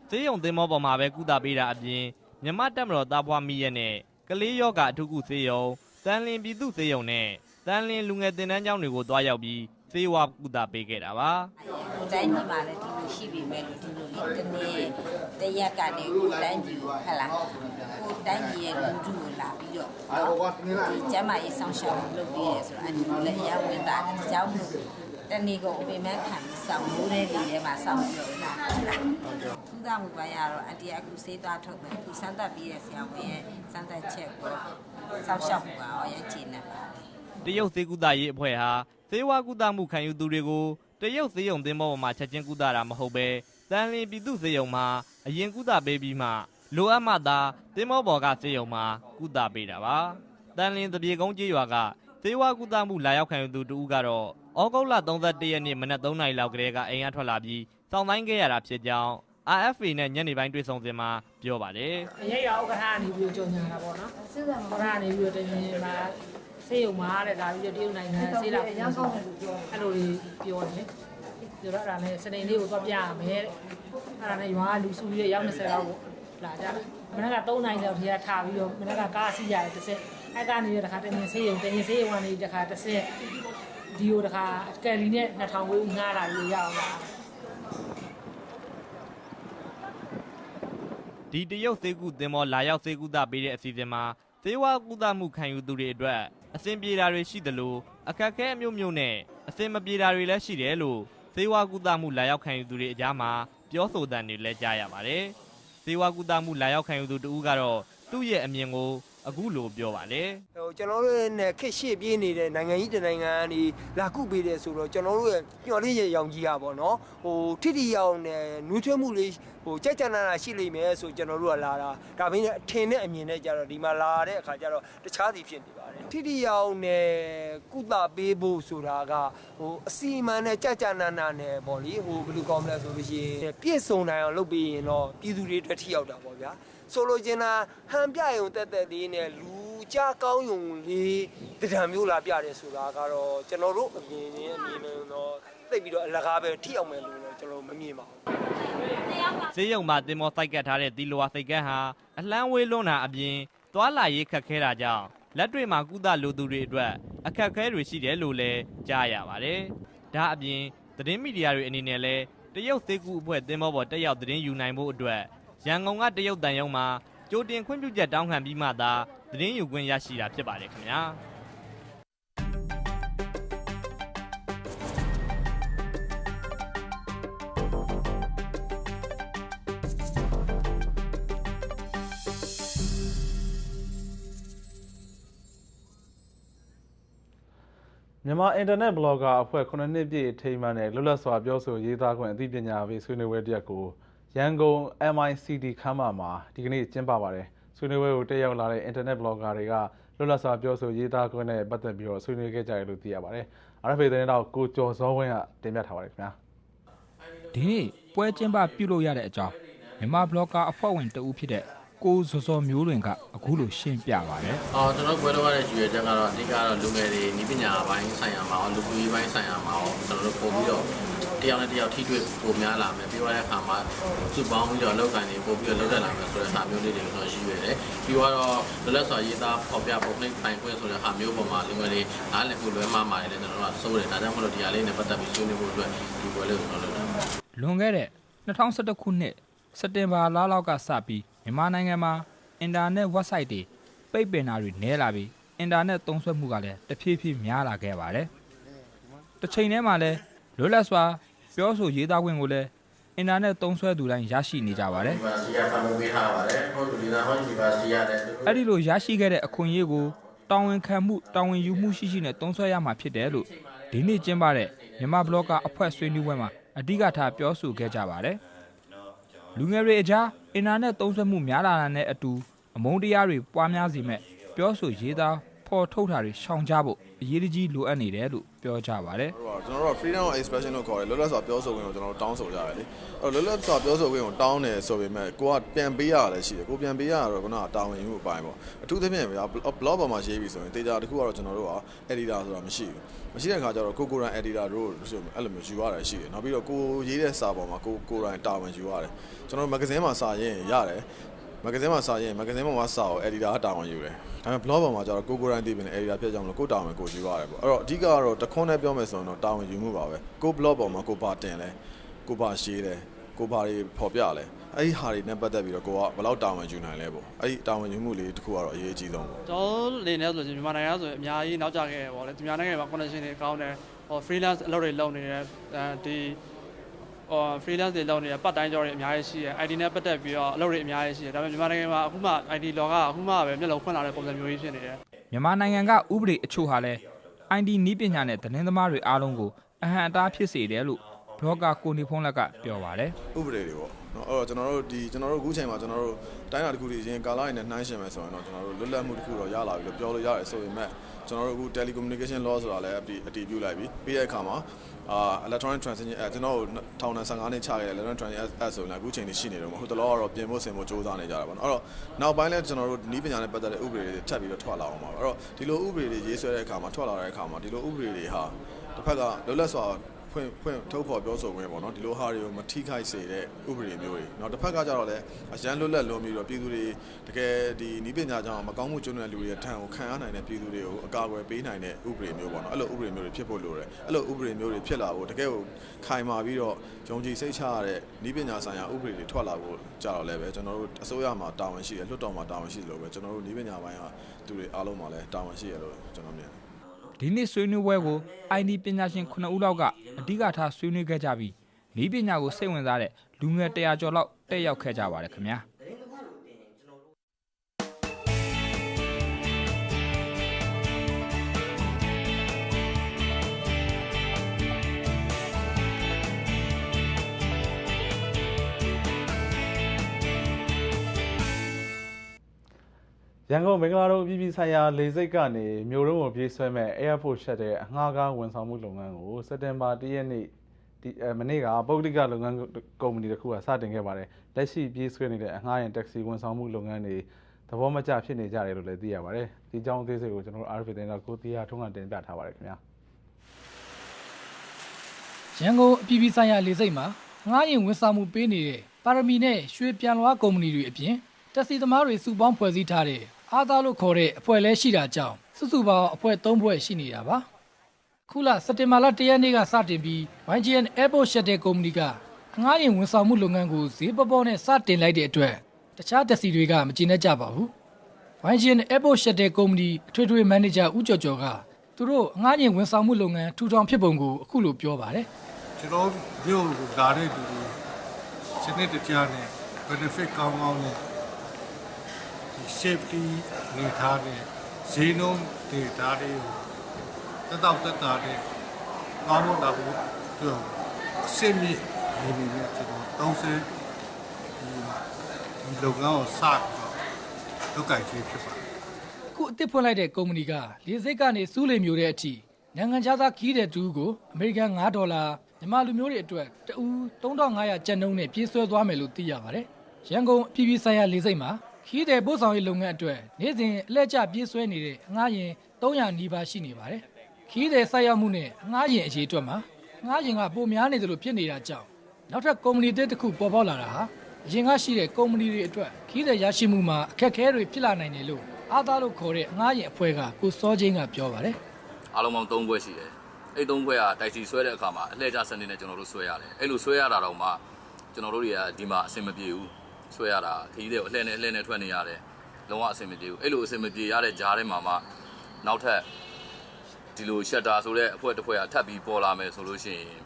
သေယုံသင်းမောပေါ်မှာပဲကုသပေးတာအပြင်မြမတက်မတော်သားဖွားမိရက်နဲ့ကလေးယောဂအထူးကုသေယုံတန်လင်းပြည်သူသေယုံနဲ့တန်လင်းလူငယ်တင်တန်းကျောင်းတွေကိုတွားရောက်ပြီးသေဝကုသပေးခဲ့တာပါကိုတိုင်းပြည်မှာလည်းဒီလို ရှိပြီမဲ့လို့ဒီလိုလေးတစ်နေ့တရက်ကနေကိုတိုင်းပြည်ကိုဟဲ့လားကိုတိုင်းပြည်ရဲ့လူထုကိုလာပြီးတော့ဒီကျမ်းမာရေးဆောင်ရှောက်မှုလုပ်ပြီးရဲဆိုတော့အန်ဒီကိုလည်းအရဝင်တာတယ်အကြောင်းလို့တနေ့ကိုအပေမဲ့ခံပြီးစောင့်မိုးတဲ့နေထဲမှာစောင့်ပြီးတော့လာသူကမှုပါရတော့အန်တီအခုစေးသွားထုတ်မယ်အခုစမ်းသပ်ပြီးတဲ့ဆရာဝန်ရဲ့စမ်းသပ်ချက်ကိုစောင့်ရှောက်မှုပါရောရကျင်းနေပါတရုတ်သေကုသရေးအဖွဲ့ဟာသေဝကုသမှုခံယူသူတွေကို တရုတ်သေယုံသင်းဘောပေါ်မှာချက်ချင်းကုသတာမဟုတ်ပဲတန်လင်းပြည်သူသေယုံမှာအရင်ကုသပေးပြီးမှလိုအပ်မှသာသင်းဘောပေါ်ကသေယုံမှာကုသပေးတာပါတန်လင်းတပြေကုန်းကြီးရွာကသေဝကုသမှုလာရောက်ခံယူသူတူကတော့ဩဂုတ်လ31ရက်နေ့မနက်3နာရီလောက်ကလေးကအိမ်ကထွက်လာပြီးစောင့်တိုင်းခဲ့ရတာဖြစ်ကြောင်း RFA နဲ့ညနေပိုင်းတွေ့ဆုံစဉ်မှာပြောပါတယ်အရေးရဥက္ကဋ္ဌကနေပြီးတော့ကြော်ညာတာပေါ့နော်ဥက္ကဋ္ဌကနေပြီးတော့တင်ရင်မှာစေးရုံမှာတဲ့ဒါပြီးတော့တရုတ်နိုင်ငံဆေးလာပြန်ကောင်းတယ်လို့ပြောအဲ့လိုလေးပြောတယ်ပြောတော့အဲ့ဒါနဲ့စနေလေးကိုသွားပြရမယ်တဲ့အဲ့ဒါနဲ့ရွာကလူစုပြီးရောက်20လောက်ကိုလာကြတာမနေ့က3နိုင်လောက်ထဲကထားပြီးတော့မနေ့ကကားစီးရတယ်တစ်စက်အဲ့ကနေတခါတင်ရင်ဆေးရုံတင်ရင်ဆေးရုံကနေတခါတစ်စက်ဒီကိုတခါကယ်လီနဲ့2000ဝေးငှားလာပြီးရအောင်လား ဒီတရုတ်သေးကုသင်္ဘောလာရောက်သေးကုသပေးတဲ့အစီအစဉ်မှာသေးဝကုသမှုခံယူသူတွေအတွက်အစဉ်ပြေတာတွေရှိသလိုအခက်အခဲအမျိုးမျိုးနဲ့အစဉ်မပြေတာတွေလည်းရှိတယ်လို့သေးဝကုသမှုလာရောက်ခံယူသူတွေအကြားမှာပြောဆိုတန်တွေလည်းကြားရပါတယ်။သေးဝကုသမှုလာရောက်ခံယူသူတဦးကတော့သူ့ရဲ့အမြင်ကို အခုလိုပြောပါတယ်ဟိုကျွန်တော်တို့ရဲ့နဲ့ခက်ရှေ့ပြေးနေတဲ့နိုင်ငံကြီးတစ်နိုင်ငံကနေလာကုပေးတယ်ဆိုတော့ကျွန်တော်တို့ရဲ့ညှော်လေးရဲ့ရောင်ကြီးอ่ะဗောနော်ဟိုထိထိရောက်နဲ့နွေးထွေးမှုလေးဟိုကြက်ကြနာနာရှိလိမ့်မယ်ဆိုကျွန်တော်တို့ကလာတာဒါပေမဲ့အထင်နဲ့အမြင်နဲ့ကြတော့ဒီမှာလာတဲ့အခါကျတော့တခြားစီဖြစ်နေပါတယ်ထိထိရောက်နဲ့ကုသပေးဖို့ဆိုတာကဟိုအစီအမံနဲ့ကြက်ကြနာနာနဲ့ဗောလေဟိုဘယ်လိုကောင်းမလဲဆိုလို့ရှိရင်ပြည့်စုံနိုင်အောင်လုပ်ပေးရင်တော့ပြည်သူတွေအတွက်ထိရောက်တာဗောဗျာ ဆိုလိုချင်တာဟန်ပြရုံတက်တက်လေးနဲ့လူကြားကောင်းယုံလေးတံတံမျိုးလာပြတယ်ဆိုတာကတော့ကျွန်တော်တို့အမြင်နဲ့အမြင်နဲ့တော့သိပ်ပြီးတော့အလကားပဲထိအောင်မယ်လို့တော့ကျွန်တော်မမြင်ပါဘူးဈေးရုံမှာတင်မောစိုက်ကတ်ထားတဲ့ဒီလိုဝါစိတ်ကန်းဟာအလှမ်းဝေးလွန်းတာအပြင်သွာလာရေးခက်ခဲတာကြောင့်လက်တွေ့မှာကုသလိုသူတွေအတွက်အခက်အခဲတွေရှိတယ်လို့လည်းကြားရပါတယ်။ဒါအပြင်သတင်းမီဒီယာတွေအနေနဲ့လည်းတရုတ်သေးကူအဖွဲ့တင်မောပေါ်တက်ရောက်သတင်းယူနိုင်ဖို့အတွက် ရန်ကုန်ကတရုတ်တန်ရုံမှာကြိုတင်ခွင့်ပြုချက်တောင်းခံပြီးမှသာသတင်းယူခွင့်ရရှိတာဖြစ်ပါတယ်ခင်ဗျာ။မြန်မာအင်တာနက်ဘလော့ဂါအဖွဲ့9နှစ်ပြည့်အထိမ်းအမှတ်နဲ့လွတ်လပ်စွာပြောဆိုရေးသားခွင့်အသိပညာပေးဆွေးနွေးပွဲတစ်ရပ်ကို ရန်ကုန် MICD ခမ်းမမှာဒီကနေ့ကျင်းပပါတယ်။ဆွေးနွေးပွဲကိုတက်ရောက်လာတဲ့အင်တာနက်ဘလော့ဂါတွေကလွတ်လပ်စွာပြောဆိုရေးသားခွင့်နဲ့ပတ်သက်ပြီးတော့ဆွေးနွေးခဲ့ကြတယ်လို့သိရပါတယ်။ RFA သတင်းတော့ကိုကျော်စောဝင်းကတင်ပြထားပါတယ်ခင်ဗျာ။ဒီနေ့ပွဲကျင်းပပြုလုပ်ရတဲ့အကြောင်းမြန်မာဘလော့ကာအဖွဲ့ဝင်တဦးဖြစ်တဲ့ကိုစောစောမျိုးလွင်ကအခုလိုရှင်းပြပါတယ်အော်ကျွန်တော်ပွဲတော်ရတဲ့ရွေချက်ကတော့အဓိကတော့လူငယ်တွေဤပညာပိုင်းဆိုင်ရာမှာလူကူရေးပိုင်းဆိုင်ရာမှာကျွန်တော်တို့ပို့ပြီးတော့ တယောက်နဲ့တယောက်ထိတွေ့ပိုများလာမယ်ပြီးတော့တဲ့အခါမှာစုပေါင်းပြီးတော့လောက်ကန်နေပို့ပြီးတော့လောက်တက်လာမယ်ဆိုတဲ့ဟာမျိုးလေးတွေကျွန်တော်ရှိရတယ်ပြီးတော့လွတ်လပ်စွာရေးသားဖော်ပြပုံနှိပ်ပိုင်ခွင့်ဆိုတဲ့ဟာမျိုးပေါ်မှာလူငယ်တွေနားလည်မှုလွဲမှားမှာလည်းကျွန်တော်တို့ကစိုးတယ်ဒါကြောင့်မလို့ဒီဟာလေးနဲ့ပတ်သက်ပြီးဆွေးနွေးဖို့အတွက်ဒီပွဲလေးကိုကျွန်တော်လုပ်တာလွန်ခဲ့တဲ့2011ခုနှစ်စက်တင်ဘာလလောက်ကစပြီးမြန်မာနိုင်ငံမှာအင်တာနက် website တွေပိတ်ပင်တာတွေနည်းလာပြီးအင်တာနက်သုံးစွဲမှုကလည်းတဖြည်းဖြည်းများလာခဲ့ပါတယ်။တစ်ချိန်တည်းမှာလည်းလွတ်လပ်စွာ ပြောဆိုရေးသားခွင့်ကိုလည်းအင်တာနက်သုံးစွဲသူတိုင်းရရှိနေကြပါတယ်ဒီပါစီကဖန်ပေးထားပါတယ်ဟုတ်ဒီနာဟောဒီပါစီရတယ်။အဲ့ဒီလိုရရှိခဲ့တဲ့အခွင့်အရေးကိုတာဝန်ခံမှုတာဝန်ယူမှုရှိရှိနဲ့သုံးစွဲရမှာဖြစ်တယ်လို့ဒီနေ့ကျင်းပတဲ့မြန်မာဘလော့ကာအဖွဲ့ဆွေးနွေးပွဲမှာအဓိကထားပြောဆိုခဲ့ကြပါတယ်။လူငယ်တွေအကြားအင်တာနက်သုံးစွဲမှုများလာတာနဲ့အတူအမုန်းတရားတွေပွားများစေမဲ့ပြောဆိုရေးသားဖော်ထုတ်တာတွေရှောင်ကြဖို့အရေးတကြီးလိုအပ်နေတယ်လို့ ပြောကြပါတယ်ကျွန်တော်တို့က freedom of expression လို့ခေါ်တယ်လွတ်လပ်စွာပြောဆိုခွင့်ကိုကျွန်တော်တို့တောင်းဆိုကြတယ်လေအဲ့တော့လွတ်လပ်စွာပြောဆိုခွင့်ကိုတောင်းတယ်ဆိုပေမဲ့ကိုကပြန်ပေးရတာလည်းရှိတယ်ကိုပြန်ပေးရတာတော့ခုနကတာဝန်ယူမှုအပိုင်းပေါ့အထူးသဖြင့်ဗျာ blog ပေါ်မှာရေးပြီဆိုရင်တေချာတစ်ခုကတော့ကျွန်တော်တို့က editor ဆိုတာမရှိဘူးမရှိတဲ့အခါကျတော့ကိုကိုယ်တိုင် editor တို့ဆိုအဲ့လိုမျိုးယူရတယ်ရှိတယ်နောက်ပြီးတော့ကိုရေးတဲ့စာပေါ်မှာကိုကိုယ်တိုင်တာဝန်ယူရတယ်ကျွန်တော်တို့ magazine မှာစာရေးရင်ရတယ်မဂ္ဂဇင်းမှာစာရင်မဂ္ဂဇင်းပေါ်မှာစာကို editor ကတာဝန်ယူတယ်။ဒါပေမဲ့ blog ပေါ်မှာကျတော့ကိုကိုရိုင်းတည်ပင် editor ဖြစ်ကြောင်းလို့ကိုတာဝန်ကိုယူရတယ်ပေါ့။အဲ့တော့အဓိကကတော့တခွန်းနဲ့ပြောမယ်ဆိုရင်တော့တာဝန်ယူမှုပါပဲ။ကို blog ပေါ်မှာကိုပါတင်လဲကိုပါရေးတယ်ကိုပါတွေဖော်ပြလဲအဲ့ဒီဟာတွေနဲ့ပတ်သက်ပြီးတော့ကိုကဘယ်လောက်တာဝန်ယူနိုင်လဲပေါ့။အဲ့ဒီတာဝန်ယူမှုလေးတစ်ခုကတော့အရေးအကြီးဆုံးပေါ့ကျွန်တော်လေနေဆိုရင်မြန်မာနိုင်ငံဆိုရင်အများကြီးနောက်ကျခဲ့ရပေါ့လေဒီမြန်မာနိုင်ငံမှာ connection တွေကောင်းတယ်ဟို freelance အလုပ်တွေလုပ်နေတယ်အဲဒီ ဟို freelance တွေလုပ်နေတယ် part time job တွေအများကြီးရှိတယ် ID နဲ့ပတ်သက်ပြီးတော့အလုပ်တွေအများကြီးရှိတယ်ဒါပေမဲ့မြန်မာနိုင်ငံမှာအခုမှ ID လောကအခုမှပဲမျက်လုံးဖွင့်လာတဲ့ပုံစံမျိုးကြီးဖြစ်နေတယ်။မြန်မာနိုင်ငံကဥပဒေအချို့ဟာလည်း ID နီးပညာနဲ့သတင်းသမားတွေအားလုံးကိုအဟံအတားဖြစ်စေတယ်လို့ ဘလော့ကာကိုနေဖုံးလက်ကပြောပါတယ်ဥပဒေတွေပေါ့နော်အဲ့တော့ကျွန်တော်တို့ဒီကျွန်တော်တို့အခုချိန်မှာကျွန်တော်တို့တိုင်းတာတစ်ခုတွေရင်ကာလာရင်းနဲ့နှိုင်းရှင်မယ်ဆိုရင်တော့ကျွန်တော်တို့လွတ်လပ်မှုတစ်ခုတော့ရလာပြီလို့ပြောလို့ရတယ်ဆိုပေမဲ့ကျွန်တော်တို့အခု telecommunication law ဆိုတာလည်းအတည်အတည်ပြုလိုက်ပြီပြီးတဲ့အခါမှာအာ electronic transaction act ကျွန်တော်တို့ထောင်နဲ့15နှစ်ချခဲ့တဲ့ electronic transaction act ဆိုရင်လည်းအခုချိန်ကြီးရှိနေတော့မဟုတ်တော့ကတော့ပြင်ဖို့ဆင်ဖို့စ조사နေကြတာပေါ့နော်အဲ့တော့နောက်ပိုင်းလဲကျွန်တော်တို့နီးပညာနဲ့ပတ်သက်တဲ့ဥပဒေတွေထပ်ပြီးတော့ထွက်လာအောင်ပါအဲ့တော့ဒီလိုဥပဒေတွေရေးဆွဲတဲ့အခါမှာထွက်လာတဲ့အခါမှာဒီလိုဥပဒေတွေဟာတစ်ဖက်ကလွတ်လပ်စွာ ဖွင့်ဖွင့်ထုတ်ဖော်ပြောဆိုခွင့်ပေါ့နော်ဒီလိုဟာတွေကိုမထိခိုက်စေတဲ့ဥပဒေမျိုးတွေเนาะတစ်ဖက်ကကြတော့လည်းအရန်လွတ်လပ်လွန်ပြီးတော့ပြည်သူတွေတကယ်ဒီနီးပညာကြောင့်မကောင်းမှုကျွမ်းတဲ့လူတွေရဲ့ထံကိုခံရနိုင်တဲ့ပြည်သူတွေကိုအကာအကွယ်ပေးနိုင်တဲ့ဥပဒေမျိုးပေါ့နော်အဲ့လိုဥပဒေမျိုးတွေဖြစ်ဖို့လိုတယ်အဲ့လိုဥပဒေမျိုးတွေဖြစ်လာဖို့တကယ်ကိုခိုင်မာပြီးတော့ယုံကြည်စိတ်ချရတဲ့နီးပညာဆိုင်ရာဥပဒေတွေထွက်လာဖို့ကြတော့လည်းပဲကျွန်တော်တို့အစိုးရမှာတာဝန်ရှိတယ်လွှတ်တော်မှာတာဝန်ရှိတယ်လို့ပဲကျွန်တော်တို့နီးပညာပိုင်းကသူတွေအားလုံးမှာလည်းတာဝန်ရှိရလို့ကျွန်တော်မြင်တယ် ။ ဒီနေ့ဆွေးနွေးပွဲကို ID ပညာရှင်9ဦးလောက်ကအဓိကထားဆွေးနွေးခဲ့ကြပြီးနီးပညာကိုစိတ်ဝင်စားတဲ့လူငယ်100ကျော်လောက်တက်ရောက်ခဲ့ကြပါတယ်ခင်ဗျာ။ ရန်ကုန်မင်္ဂလာတုံးပြည်ပြည်ဆိုင်ရာလေဆိပ်ကနေမြို့ရုံးကိုပြေးဆွဲမဲ့ Airport Shuttle အငှားကားဝန်ဆောင်မှုလုပ်ငန်းကိုစက်တင်ဘာ၁ရက်နေ့ဒီအဲမနေ့ကပုဂ္ဂလိကလုပ်ငန်းကုမ္ပဏီတစ်ခုကစတင်ခဲ့ပါတယ်။လက်ရှိပြေးဆွဲနေတဲ့အငှားရင်တက္ကစီဝန်ဆောင်မှုလုပ်ငန်းတွေသဘောမကျဖြစ်နေကြတယ်လို့လည်းသိရပါတယ်ဒီအကြောင်းအသေးစိတ်ကိုကျွန်တော်တို့ RFA သတင်းတော့ကိုတီးယာထုံးကတင်ပြထားပါတယ်ခင်ဗျာရန်ကုန်အပြည်ပြည်ဆိုင်ရာလေဆိပ်မှာငှားရင်ဝန်ဆောင်မှုပေးနေတဲ့ပါရမီနဲ့ရွှေပြန်လွှားကုမ္ပဏီတွေအပြင်တက်စီသမားတွေစုပေါင်းဖွဲ့စည်းထားတဲ့ အာသာလို့ခေါ်တဲ့အဖွဲ့လဲရှိတာကြောင့်စုစုပေါင်းအဖွဲ့၃ဖွဲ့ရှိနေတာပါခုလစက်တင်ဘာလ၁ရက်နေ့ကစတင်ပြီး YGN Airport Shuttle ကုမ္ပဏီကငှားရင်ဝန်ဆောင်မှုလုပ်ငန်းကိုဈေးပေါပေါနဲ့စတင်လိုက်တဲ့အတွက်တခြားတက်စီတွေကမကျေနပ်ကြပါဘူး YGN Airport Shuttle ကုမ္ပဏီအထွေထွေမန်နေဂျာဦးကျော်ကျော်ကသူတို့ငှားရင်ဝန်ဆောင်မှုလုပ်ငန်းထူထောင်ဖြစ်ပုံကိုအခုလိုပြောပါတယ်ကျွန်တော်မြို့ကိုလာတဲ့လူတွေစနစ်တကျနဲ့ benefit ကောင်းကောင်းနဲ့ဒီ safety နေထားတဲ့ဈေးနှုန်းတွေဒါတွေကိုတက်တော့တက်တာတဲ့ကောင်းမွန်တာကိုသူအစစ်မြစ်နေနေနဲ့ကျွန်တော်30ဒီဒီလုပ်ငန်းကိုစပြီးတော့လုပ်ကိုင်ခြင်းဖြစ်ပါတယ်အခုအသစ်ဖွင့်လိုက်တဲ့ကုမ္ပဏီကလေဆိပ်ကနေစူးလေမျိုးတဲ့အထိနိုင်ငံခြားသားခီးတဲ့တူကိုအမေရိကန်9ဒေါ်လာမြန်မာလူမျိုးတွေအတွက်တဦး3500ကျပ်နှုန်းနဲ့ပြေးဆွဲသွားမယ်လို့သိရပါတယ်။ရန်ကုန်အပြည်ပြည်ဆိုင်ရာလေဆိပ်မှာ ခီးတဲ့ပို့ဆောင်ရေးလုပ်ငန်းအတွက်နေ့စဉ်အလှည့်ကျပြေးဆွဲနေတဲ့အငှားရင်300နီးပါးရှိနေပါတယ်။ခီးတဲ့ဆိုက်ရောက်မှုနဲ့အငှားရင်အရေးအတွက်မှာအငှားရင်ကပိုများနေတယ်လို့ဖြစ်နေတာကြောင့်နောက်ထပ်ကုမ္ပဏီတစ်ခုပေါ်ပေါက်လာတာဟာအရင်ကရှိတဲ့ကုမ္ပဏီတွေအတွက်ခီးတဲ့ရရှိမှုမှာအခက်အခဲတွေဖြစ်လာနိုင်တယ်လို့အာသာလို့ခေါ်တဲ့အငှားရင်အဖွဲ့ကကိုစောချင်းကပြောပါတယ်အားလုံးပေါင်း၃ဘွဲရှိတယ်အဲ့၃ဘွဲကတိုက်စီဆွဲတဲ့အခါမှာအလှည့်ကျစနစ်နဲ့ကျွန်တော်တို့ဆွဲရတယ်အဲ့လိုဆွဲရတာတော့မှကျွန်တော်တို့တွေကဒီမှာအဆင်မပြေဘူး ဆွဲရတာခရီးတွေကိုအလှည့်နဲ့အလှည့်နဲ့ထွက်နေရတယ်လုံးဝအဆင်မပြေဘူးအဲ့လိုအဆင်မပြေရတဲ့ကြားထဲမှာမှနောက်ထပ်ဒီလိုရှက်တာဆိုတဲ့အဖွဲ့တစ်ဖွဲ့ကထပ်ပြီးပေါ်လာမယ်ဆိုလို့ရှိရင်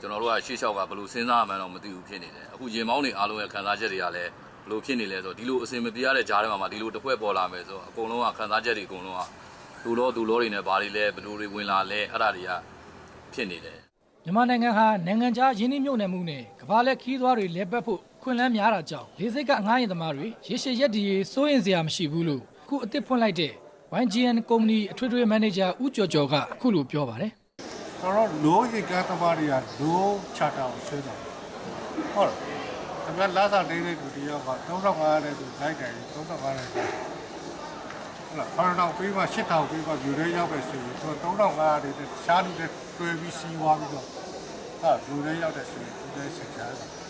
ကျွန်တော်တို့ကရှေ့လျှောက်ကဘယ်လိုစဉ်းစားမှန်းတော့မသိဘူးဖြစ်နေတယ်အခုရင်မောင်းနေအားလုံးရဲ့ခံစားချက်တွေကလည်းဘယ်လိုဖြစ်နေလဲဆိုတော့ဒီလိုအဆင်မပြေရတဲ့ကြားထဲမှာမှဒီလိုတစ်ဖွဲ့ပေါ်လာမယ်ဆိုတော့အကုန်လုံးကခံစားချက်တွေအကုန်လုံးကဒူလောဒူလောတွေနဲ့ဘာတွေလဲဘယ်လိုတွေဝင်လာလဲအဲ့ဒါတွေကဖြစ်နေတယ်မြန်မာနိုင်ငံဟာနိုင်ငံခြားယင်းနှိမ့်မြုပ်နှံမှုနဲ့ကမ္ဘာလက်ခီးသွားတွေလဲပတ်ဖို့ ခွင့်လန်းများတာကြောင့်လေဆိပ်ကငှားရင်သမားတွေရေရှည်ရက်တည်ရေးစိုးရင်စရာမရှိဘူးလို့အခုအသစ်ဖွင့်လိုက်တဲ့ YGN ကုမ္ပဏီအထွေထွေမန်နေဂျာဦးကျော်ကျော်ကအခုလိုပြောပါတယ်ကျွန်တော်လိုရေကန်းသမားတွေကလိုချတာကိုဆွဲတာဟုတ်လားခင်ဗျာလာစားနေတဲ့လူတယောက်က3500တဲ့သူလိုက်တယ်3500တဲ့ဟုတ်လားခေါင်းတော့ပေးမှ8000ပေးမှယူရဲရောက်ပဲဆိုရင်သူ3500တဲ့ရှားလူတွေတွဲပြီးစီးသွားပြီးတော့ဟာယူရဲရောက်တဲ့ဆိုရင်သူလည်းဆက်ချားတယ်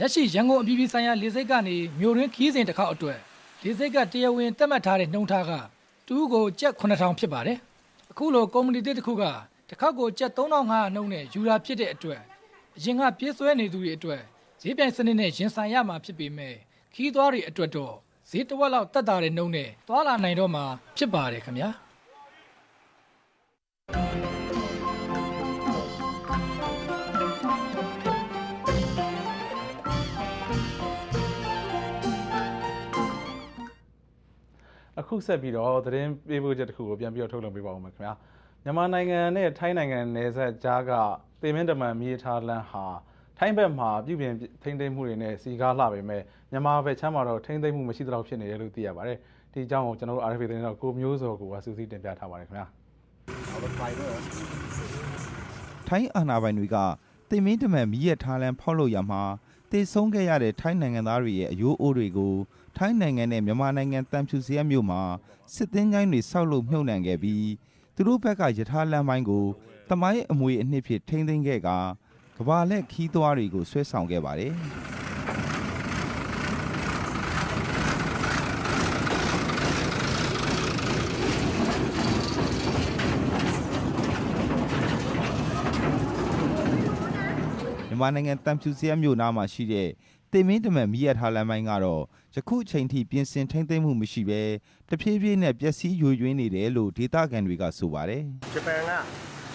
လက်ရှိရန်ကုန်အပြည်ပြည်ဆိုင်ရာလေဆိပ်ကနေမြို့ရင်းခီးစဉ်တစ်ခေါက်အတွက်လေဆိပ်ကတရားဝင်သတ်မှတ်ထားတဲ့နှုံထားကတူးကိုကျပ်9000ဖြစ်ပါတယ်အခုလိုကုမ္ပဏီတစ်ခုကတစ်ခေါက်ကိုကျပ်3500နှုန်းနဲ့ယူတာဖြစ်တဲ့အတွက်အရင်ကပြေးဆွဲနေသူတွေအတွက်ဈေးပြိုင်စနစ်နဲ့ရင်ဆိုင်ရမှာဖြစ်ပေမဲ့ခီးသွားတွေအတွက်တော့ဈေးတစ်ဝက်လောက်တက်တာတဲ့နှုန်းနဲ့သွားလာနိုင်တော့မှာဖြစ်ပါတယ်ခင်ဗျာ အခုဆက်ပြီးတော့သတင်းပေးပို့ချက်တစ်ခုကိုပြန်ပြီးတော့ထုတ်လွှင့်ပေးပါဦးမယ်ခင်ဗျာမြန်မာနိုင်ငံနဲ့ထိုင်းနိုင်ငံနယ်စပ်ကြားကပေမင်းတမန်မြေထားလန်းဟာထိုင်းဘက်မှာပြုပြင်ထိန်းသိမ်းမှုတွေနဲ့စီကားလှပေမဲ့မြန်မာဘက်ချမ်းမှာတော့ထိန်းသိမ်းမှုမရှိသလောက်ဖြစ်နေတယ်လို့သိရပါတယ်ဒီအကြောင်းကိုကျွန်တော်တို့ RFA သတင်းတော့ကိုမျိုးစောကိုကစူးစီးတင်ပြထားပါတယ်ခင်ဗျာထိုင်းအာဏာပိုင်တွေကတင်မင်းတမန်မီးရထားလမ်းဖောက်လို့ရမှာတည်ဆုံးခဲ့ရတဲ့ထိုင်းနိုင်ငံသားတွေရဲ့အယိုးအိုးတွေကို ထိုင်းနိုင်ငံနဲ့မြန်မာနိုင်ငံတန်ဖြူစရက်မြို့မှာစစ်သင်းချိုင်းတွေဆောက်လုပ်မြှုပ်နှံခဲ့ပြီးသူတို့ဘက်ကယထာလမ်းပိုင်းကိုတမိုင်းအမွေအနှစ်ဖြစ်ထိန်းသိမ်းခဲ့ကကဘာလက်ခီးသွားတွေကိုဆွဲဆောင်ခဲ့ပါတယ်။မြန်မာနိုင်ငံတန်ဖြူစရမြို့နားမှာရှိတဲ့ တေမင်းတမန်မီးရထားလမ်းပိုင်းကတော့ယခုအချိန်ထိပြင်ဆင်ထိမ့်သိမ်းမှုမရှိဘဲတဖြည်းဖြည်းနဲ့ပျက်စီးယိုယွင်းနေတယ်လို့ဒေသခံတွေကဆိုပါတယ်ဂျပန်က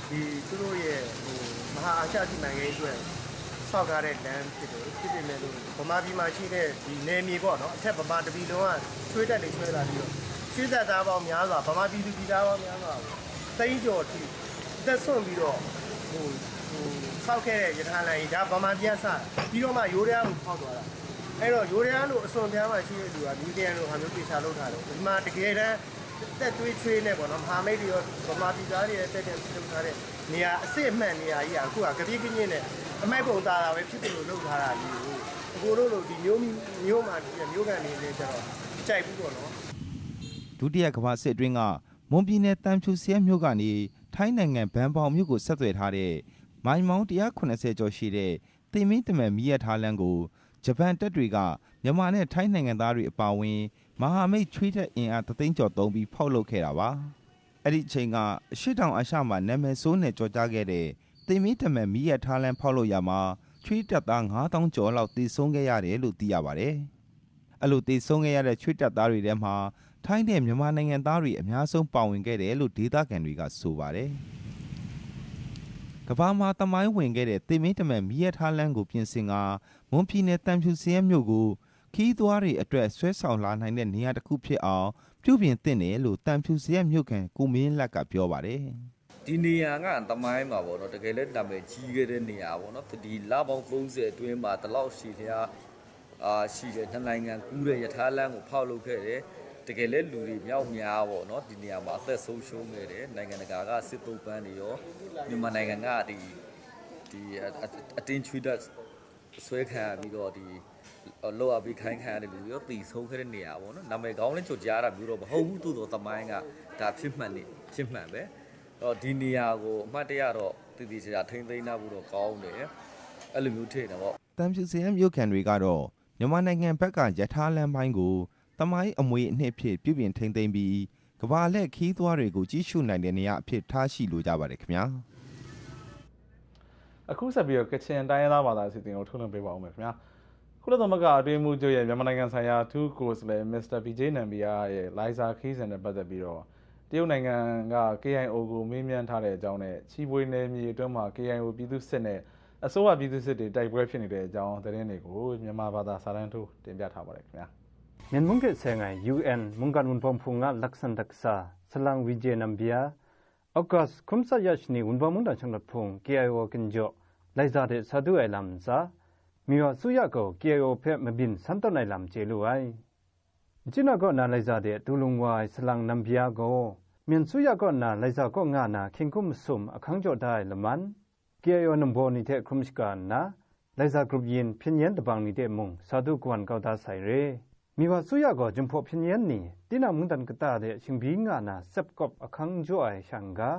ဒီသူတို့ရဲ့ဟိုမဟာအာရှစီမံကိန်းအတွက်ဆောက်ထားတဲ့လမ်းဖြစ်တယ်ဖြစ်ပေမဲ့လို့ဗမာပြည်မှာရှိတဲ့ဒီနယ်မြေပေါ့နော်အထက်ဗမာတပီလုံးကဆွေးတက်တွေဆွဲလာပြီးတော့ဆွေးသက်သားပေါင်းများစွာဗမာပြည်သူပြည်သားပေါင်းများစွာကိုတိန်းကျော်ထိအသက်ဆွန့်ပြီးတော့ဟိုဟို ဆောက်ခဲ့တဲ့ရထားလမ်းကြီးဒါဗမာပြည်ကစပြီးတော့မှရိုးရမ်းကိုဖောက်သွားတာအဲ့တော့ရိုးရမ်းလို့အစွန်ပြားမှာရှိတဲ့လူကမြူဒီယန်လိုဟာမျိုးပြေချာလုပ်ထားတယ်ဒီမှာတကယ်တမ်းတက်သွေးချွေးနဲ့ပေါ့နော်မဟာမိတ်တွေရောဗမာပြည်သားတွေရဲ့တက်တဲ့ပြုလုပ်ထားတဲ့နေရာအစ်စ်အမှန်နေရာကြီးကအခုကကပြည့်ကင်းင်းနဲ့အမိုက်ပုံသားတာပဲဖြစ်တယ်လို့လုပ်ထားတာကြီးကိုအကိုတို့လိုဒီမျိုးမျိုးမှဒီမျိုးကန်နေနေကြတော့ကြိုက်ဘူးပေါ့နော်ဒုတိယကမ္ဘာစစ်အတွင်းကမွန်ပြည်နယ်တန်ဖြူစရဲမြို့ကနေထိုင်းနိုင်ငံဘန်ပေါင်မြို့ကိုဆက်သွယ်ထားတဲ့ မိုင်မောင်း180ကျော်ရှိတဲ့သိမင်းတမန်မီးရထားလမ်းကို ဂျပန်တပ်တွေက မြန်မာနဲ့ ထိုင်းနိုင်ငံသားတွေ အပါအဝင် မဟာမိတ် ချွေးတဲ့အင်အားတသိန်းကျော်သုံးပြီး ဖောက်လုပ်ခဲ့တာပါ အဲ့ဒီအချိန်က အရှိတောင်အရှမှာ နာမည်ဆိုးနဲ့ကြော်ကြားခဲ့တဲ့သိမင်းတမန်မီးရထားလမ်း ဖောက်လုပ်ရမှာ ချွေးတပ်သား9000ကျော်လောက်တည်ဆုံးခဲ့ရတယ်လို့ သိရပါတယ် အဲ့လိုတည်ဆုံးခဲ့ရတဲ့ ချွေးတပ်သားတွေထဲမှာ ထိုင်းနဲ့ မြန်မာနိုင်ငံသားတွေ အများဆုံး ပါဝင်ခဲ့တယ်လို့ ဒေသခံတွေက ဆိုပါတယ်။ ကမ္ဘာမှာတမိုင်းဝင်ခဲ့တဲ့တေမင်းတမန်မီးရထားလမ်းကိုပြင်ဆင်ကမွန်ပြည်နယ်တန်ဖြူစရဲမြို့ကိုခီးသွားတွေအတွက်ဆွဲဆောင်လာနိုင်တဲ့နေရာတစ်ခုဖြစ်အောင်ပြုပြင်သင့်တယ်လို့တန်ဖြူစရဲမြို့ခံကိုမင်းလက်ကပြောပါတယ်။ဒီနေရာကတမိုင်းမှာပေါ့နော်တကယ်လဲနာမည်ကြီးခဲ့တဲ့နေရာပေါ့နော်ဒီလပေါင်း30အတွင်းမှာတလောက်ရှိလျားအာရှိတယ်နှစ်နိုင်ငံကူးတဲ့ယထာလမ်းကိုဖောက်လုပ်ခဲ့တယ် တကယ်လဲလူတွေမြောက်များပေါ့နော်ဒီနေရာမှာအသက်ဆုံးရှုံးခဲ့တယ်နိုင်ငံတကာကစစ်တုပ်ပန်းတွေရောမြန်မာနိုင်ငံကဒီဒီအတင်းချွေးတဲ့ဆွဲခံပြီးတော့ဒီလောအပြီးခိုင်းခံရတဲ့လူတွေရောတည်ဆုံးခဲ့တဲ့နေရာပေါ့နော်နာမည်ကောင်းလေးချွတ်ကြားတာမျိုးတော့မဟုတ်ဘူးသို့တော်တမိုင်းကဒါဖြစ်မှန်နေဖြစ်မှန်ပဲတော့ဒီနေရာကိုအမှတ်တရတော့တည်တည်ချာချာထိမ့်သိမ်းထားဖို့တော့ကောင်းတယ်အဲ့လိုမျိုးထင်တယ်ပေါ့တန်ဖြူစရဲမြို့ခံတွေကတော့မြန်မာနိုင်ငံဘက်ကယထာလမ်းပိုင်းကို တမိုင်းအမွေအနှစ်ဖြစ်ပြုပြင်ထိန်းသိမ်းပြီးကဘာလက်ခီးသွားတွေကိုကြီးစုနိုင်တဲ့နေရာအဖြစ်ထားရှိလိုကြပါတယ်ခင်ဗျာအခုဆက်ပြီးတော့ကချင်တိုင်းရင်းသားဘာသာအစီအစဉ်ကိုထုတ်လွှင့်ပေးပါဦးမယ်ခင်ဗျာကုလသမဂ္ဂအတွင်းမှုချုပ်ရဲ့မြန်မာနိုင်ငံဆိုင်ရာသူကိုယ်စားလှယ်မစ္စတာဗီဂျေနန်ဘီယာရဲ့လိုင်ဇာခီးစဉ်နဲ့ပတ်သက်ပြီးတော့တရုတ်နိုင်ငံက KIO ကိုမေးမြန်းထားတဲ့အကြောင်းနဲ့ချီပွေနယ်မြေအတွင်းမှာ KIO ပြည်သူစစ်နဲ့အစိုးရပြည်သူစစ်တွေတိုက်ပွဲဖြစ်နေတဲ့အကြောင်းသတင်းတွေကိုမြန်မာဘာသာစာတမ်းထိုးတင်ပြထားပါတယ်ခင်ဗျာ Nyan mungke sengai UN mungkan unpam punga laksan daksa salang vijay nambia August kumsa yashni unpam mungda changlat pung KIO kinjo laiza de sadu ai lam za miwa suya ko KIO phe mabin santo nai lam che lu ai Jina ko na laiza de tulungwai salang nambia go mian suya ko na laiza ko nga na khingkum sum akhang jo dai laman KIO nambo ni the krumshka na laiza group yin phinyan tabang ni de mung sadu kwan kaw da sai re မိဘဆူရကောဂျုံဖို့ဖြစ်ညန်နီတိနာမွန်တ န်ကတာတဲ့ရှင်ဘီငါနာစပ်ကော့အခန်းဂျိုအိုင်ရှန်ဂါ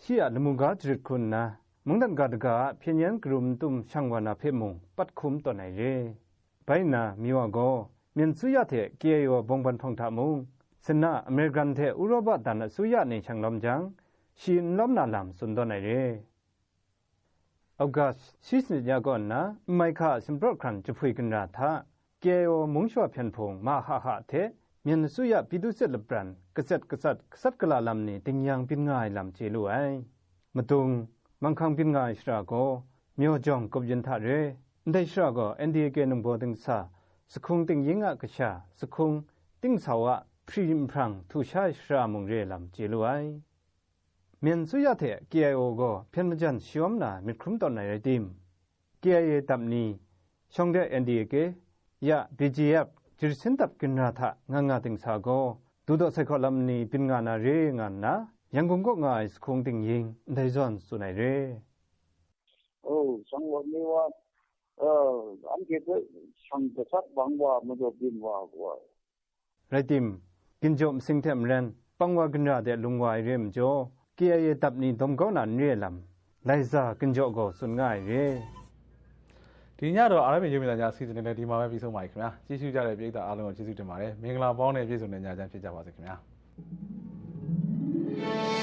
ရှီယလမှုဂါဂျရစ်ခွန်းနာမွန်တန်ကဒဂါဖြစ်ညန်ဂရုမ်တုံရှန်ဝနာဖေမုံပတ်ခုမ်တော်နိုင်ရေဘိုင်နာမိဝကောမြန်ဆူရတဲ့ကေယောဘုံဘန်ဖုံထမုံစနာအမေရိကန်တဲ့ဥရောပတန်ဆူရနေချန်လမ်ဂျန်ရှင်လမ်နာလမ်စွန်တော်နိုင်ရေအောက်ဂတ်ရှိစနေကြကောနာမိုက်ခစင်ပရခန်ချဖွေကန်ရာသာ KO မုံရှော့ဖြန်ဖုံမဟာဟာတဲ့မြန်စုရပိဒုစစ်လပရန်ကစက်ကစတ်စတ်ကလာလမ်နေတင်ယံပင်ငိုင်လမ်ချေလူအိုင်မတုံမန်ခန်းပင်ငိုင်ရှရာကိုမြောကြောင့်ကပ်ယန်ထရဲဒိုင်ရှရာကို NDK နံဘောတင်စာစခုံတင်ယင်းကကရှာစခုံတင်းဆာဝพรีมพรังทุชายชรามงเรลำเจลวยเมียนสุยาเถ KIO ก็เพียนมจันชวมนามิครุมตอนไหนไรติม KIA ตับนี้ช่องเด NDK ya BGF jirsin tap kinra tha nga nga ting sa go du do sai kholam ni pin nga na re nga na yang gong ko nga is khong ting ying dai zon su nai re. Oh sang wa ni wa ờ anh kia tới sang cái sát băng wa mà do pin wa wa. Rai tim kin jom sing them ren pangwa kinra de lungwa rem jo kia tap ni dom go na nye lam lai za kin jo go sun ngai re ဒီညတော့ RFA ရုပ်မြင်သံကြားအစီအစဉ်နဲ့ဒီမှာပဲပြီးဆုံးပါပြီခင်ဗျာကျေးဇူးကြတဲ့ပရိသတ်အားလုံးကိုကျေးဇူးတင်ပါတယ်မင်္ဂလာပေါင်းနဲ့ပြည့်စုံတဲ့ညချမ်းဖြစ်ကြပါစေခင်ဗျာ thank you